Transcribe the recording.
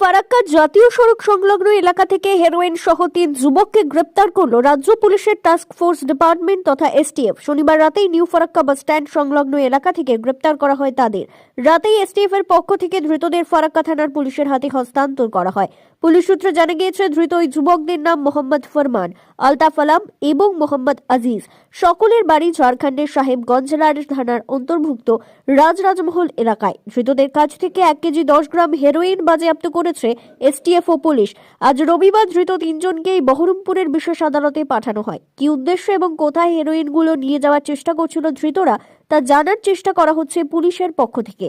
ফারাক্কা জাতীয় সড়ক সংলগ্ন এলাকা থেকে হেরোইন সহ তিন যুবককে গ্রেপ্তার করল রাজ্য পুলিশের টাস্ক ফোর্স ডিপার্টমেন্ট তথা এসটিএফ শনিবার রাতেই নিউ ফারাক্কা বাস স্ট্যান্ড সংলগ্ন এলাকা থেকে গ্রেপ্তার করা হয় তাদের। রাতেই এসটিএফ এর পক্ষ থেকে ধৃতদের ফারাক্কা থানার পুলিশের হাতে হস্তান্তর করা হয়। পুলিশ সূত্রে জানা গিয়েছে, ধৃত ওই যুবকদের নাম মোহাম্মদ ফরমান, আলতাফ আলাম এবং মোহাম্মদ আজিজ। সকলের বাড়ি ঝাড়খণ্ডের সাহেবগঞ্জ জেলার থানার অন্তর্ভুক্ত রাজরাজমহল এলাকায়। ধৃতদের কাছ থেকে এক কেজি দশ গ্রাম হেরোইন বাজেয়াপ্ত করেছে এসটিএফ ও পুলিশ। আজ রবিবার ধৃত তিনজনকেই বহরমপুরের বিশেষ আদালতে পাঠানো হয়। কি উদ্দেশ্য এবং কোথায় হেরোইনগুলো নিয়ে যাওয়ার চেষ্টা করছিল ধৃতরা, তা জানার চেষ্টা করা হচ্ছে পুলিশের পক্ষ থেকে।